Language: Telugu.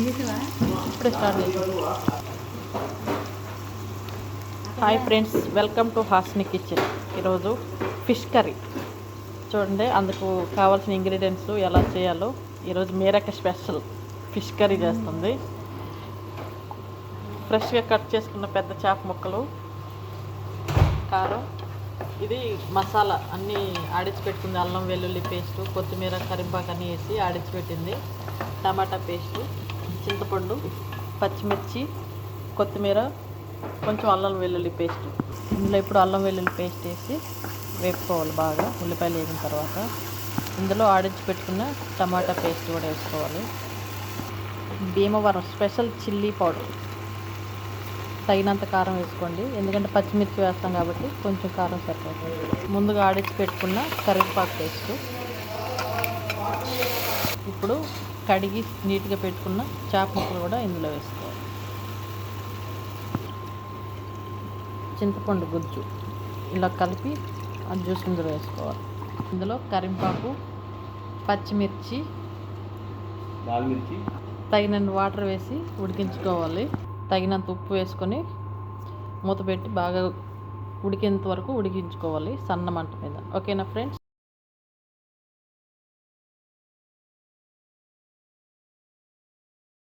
ఇప్పుడే start hi friends welcome to Hasni kitchen ఈరోజు ఫిష్ కర్రీ. చూడండి అందుకు కావాల్సిన ఇంగ్రీడియంట్స్ ఎలా చేయాలో. ఈరోజు మేరక స్పెషల్ ఫిష్ కర్రీ చేస్తుంది. ఫ్రెష్గా కట్ చేసుకున్న పెద్ద చేప ముక్కలు కారం. ఇది మసాలా అన్నీ ఆడించిపెట్టుకుంది అల్లం వెల్లుల్లి పేస్టు కొత్తిమీర కరింపాకు అని వేసి ఆడించి పెట్టింది. టమాటా పేస్టు చింతపండు పచ్చిమిర్చి కొత్తిమీర కొంచెం అల్లం వెల్లుల్లి పేస్ట్. ఇందులో ఇప్పుడు అల్లం వెల్లుల్లి పేస్ట్ వేసి వేపుకోవాలి బాగా ఉల్లిపాయలు వేసిన తర్వాత. ఇందులో ఆడించి పెట్టుకున్న టమాటా పేస్ట్ కూడా వేసుకోవాలి. Bhimavaram special chilli powder. తగినంత కారం వేసుకోండి. ఎందుకంటే పచ్చిమిర్చి వేస్తాం కాబట్టి కొంచెం కారం సరిపోతుంది. ముందుగా ఆడించి పెట్టుకున్న కరివేపాకు పేస్ట్. ఇప్పుడు కడిగి నీట్గా పెట్టుకున్న చేప ముక్కలు కూడా ఇందులో వేసుకోవాలి. చింతపండు గుజ్జు ఇలా కలిపి ఆ జ్యూస్ ఇందులో వేసుకోవాలి. ఇందులో కరింపాకు పచ్చిమిర్చి మిర్చి తగినన్ని వాటర్ వేసి ఉడికించుకోవాలి. తగినంత ఉప్పు వేసుకొని మూత పెట్టి బాగా ఉడికేంత వరకు ఉడికించుకోవాలి సన్న మంట మీద. ఓకేనా ఫ్రెండ్స్?